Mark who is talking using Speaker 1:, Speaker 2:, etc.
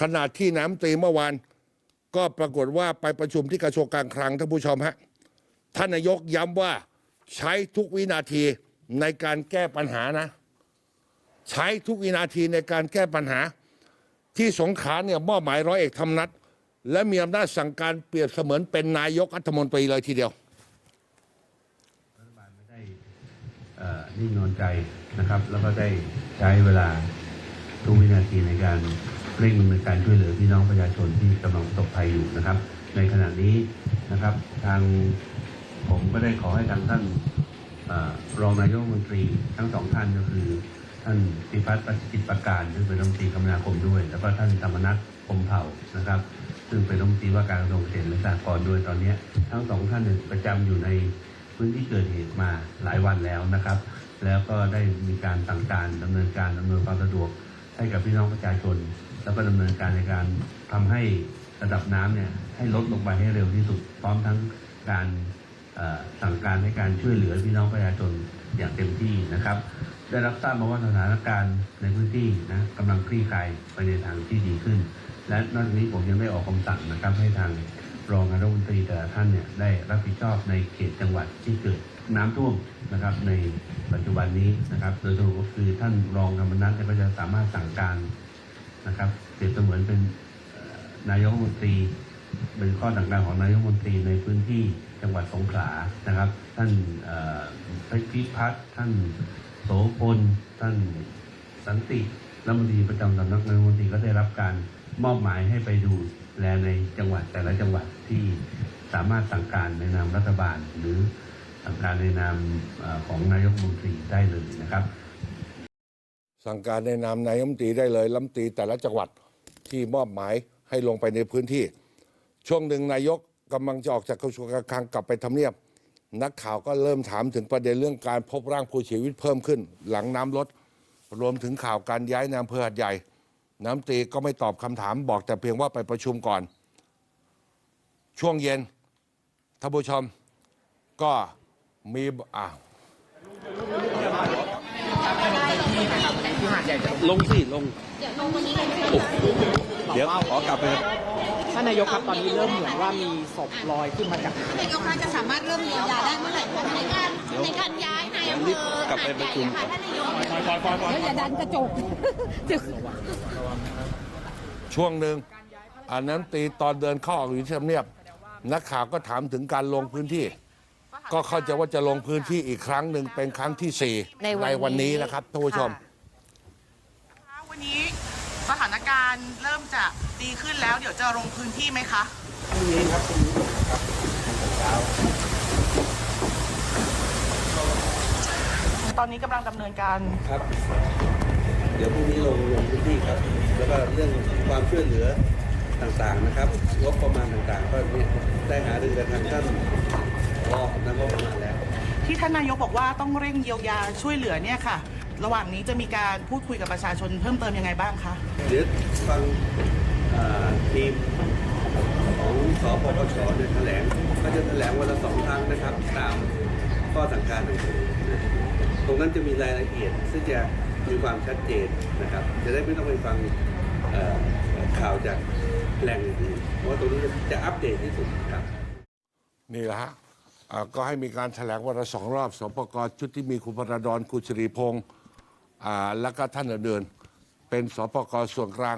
Speaker 1: ขณะที่น้ำตรีเมื่อวาน ก็ปรากฏว่าไปประชุมที่กระทรวงการคลังท่านผู้ชมฮะท่านนายกย้ำว่าใช้ทุกวินาทีในการแก้ปัญหานะ ใช้ทุกวินาทีในการแก้ปัญหา ที่สงขลาเนี่ยมอบหมายร้อยเอกธรรมนัฐและมีอำนาจสั่งการเปรียบเสมือนเป็นนายกรัฐมนตรีเลยทีเดียว
Speaker 2: รัฐบาลไม่ได้นิ่งนอนใจนะครับ แล้วก็ได้ใช้เวลาทุกวินาทีในการ เร่งดำเนินการช่วยเหลือพี่น้องประชาชนที่กำลังประสบภัยอยู่นะครับ ในขณะนี้นะครับ ทางผมก็ได้ขอให้ทางท่านอรองนายกรัฐมนตรีทั้งสองท่านก็คือ ท่านพิพัฒน์ปัจจิตประการซึ่งเป็นรัฐมนตรีคมนาคมด้วย แล้วก็ท่านธรรมนัฐพมเผ่านะครับ ซึ่งเป็นรัฐมนตรีว่าการกระทรวงเกษตรและสหกรณ์ด้วยตอนนี้ ทั้งสองท่านประจำอยู่ในพื้นที่เกิดเหตุมาหลายวันแล้วนะครับ แล้วก็ได้มีการสั่งการดำเนินการดำเนินความสะดวกให้กับพี่น้องประชาชน แล้วก็ดำเนินการในการทำให้ระดับน้ำเนี่ยให้ลดลงไปให้เร็วที่สุด พร้อมทั้งการสั่งการให้การช่วยเหลือพี่น้องประชาชนอย่างเต็มที่นะครับ ได้รับทราบมาว่าสถานการณ์ในพื้นที่นะกำลังคลี่คลายไปในทางที่ดีขึ้น และนอกจากนี้ผมยังได้ออกคำสั่งนะครับ ให้ทางรองนายกรัฐมนตรีแต่ละท่านเนี่ยได้รับผิดชอบในเขตจังหวัดที่เกิดน้ำท่วมนะครับ ในปัจจุบันนี้นะครับ โดยสรุปก็คือท่านรองกำนันเนี่ยก็จะสามารถสั่งการ นะครับเปรียบเสมือนเป็นนายกมนตรีเป็นข้อสั่งการของนายกมนตรีในพื้นที่จังหวัดสงขลานะครับ ท่านพิพัฒน์ท่านโสพลท่านสันติรัฐมนตรีประจำสำนักนายกมนตรีก็ได้รับการมอบหมายให้ไปดูแลในจังหวัดแต่ละจังหวัดที่สามารถสั่งการในนามรัฐบาล หรือสั่งการในนามของนายกมนตรีได้เลยนะครับ
Speaker 1: สั่งการในนามนายรัฐมนตรีได้เลยรัฐมนตรีแต่ละจังหวัดที่มอบหมายให้ลงไปในพื้นที่ ช่วงหนึ่งนายกกำลังจะออกจากกระทรวงการคลังกลับไปทำเนียบ นักข่าวก็เริ่มถามถึงประเด็นเรื่องการพบร่างผู้เสียชีวิตเพิ่มขึ้น หลังน้ำลดรวมถึงข่าวการย้ายนายอำเภอหัดใหญ่ น้ำตรีก็ไม่ตอบคำถามบอกแต่เพียงว่าไปประชุมก่อน ช่วงเย็นท่านผู้ชมก็มีอ่า
Speaker 3: ลงสิลง
Speaker 4: เดี๋ยวลงวันนี้เลย
Speaker 3: เดี๋ยวขอกลับไปครับ
Speaker 5: ท่านนายกครับตอนนี้เริ่มเหมือนว่ามีศพลอยขึ้นมาจากน้
Speaker 4: นายกคะจะสามารถเริ่มเยียวยาได้เมื่อไหร่คะในการในการย้ายนายอำเภอก
Speaker 3: ลับไปประชุม
Speaker 4: หาดใหญ่อะค่ะท่านนายกแล้วอย่าดันกระจก
Speaker 1: ช่วงหนึ่งอันนั้นตีตอนเดินเข้าออกอยู่ที่ทำเนียบนักข่าวก็ถามถึงการลงพื้นที่ ก็เข้าใจว่าจะลงพื้นที่อีกครั้งหนึ่งเป็นครั้งที่สี่
Speaker 6: ในวันนี้
Speaker 1: วันนี้นะครับท่านผู้ชม
Speaker 6: ค่ะ
Speaker 7: วันนี้สถานการณ์เริ่มจะดีขึ้นแล้ว เดี๋ยวจะลงพื้นที่ไหมคะ ตอนนี้กำลังดำเนินการ
Speaker 3: ครับ เดี๋ยวพรุ่งนี้ลงลงพื้นที่ครับ แล้วก็เรื่องความช่วยเหลือต่างๆนะครับงบประมาณต่างๆ ก็เนี่ยได้หารือกันทางท่าน รอนักงบประมาณแล้ว
Speaker 7: ที่ท่านนายกบอกว่าต้องเร่งเยียวยาช่วยเหลือเนี่ยค่ะ ระหว่างนี้จะมีการพูดคุยกับประชาชนเพิ่มเติมยังไงบ้างคะ
Speaker 3: เดี๋ยวฟังอ่าทีมของสปปชเนี่ยแถลงก็จะแถลงวันละสองครั้งนะครับ ตามข้อสั่งการต่างๆนะตรงนั้นจะมีรายละเอียด ซึ่งจะมีความชัดเจนนะครับ จะได้ไม่ต้องไปฟังเอ่อข่าวจากแหล่งอื่นเพราะว่าตรงนี้จะอัปเดตที่สุดครับ
Speaker 1: นี่แหละฮะ อ่าก็ให้มีการแถลงวันละสองรอบสปกชุดที่มีคุณพระดอนคุณสิริพงศ์อ่าแล้วก็ท่านอื่นๆเป็นสปกส่วนกลาง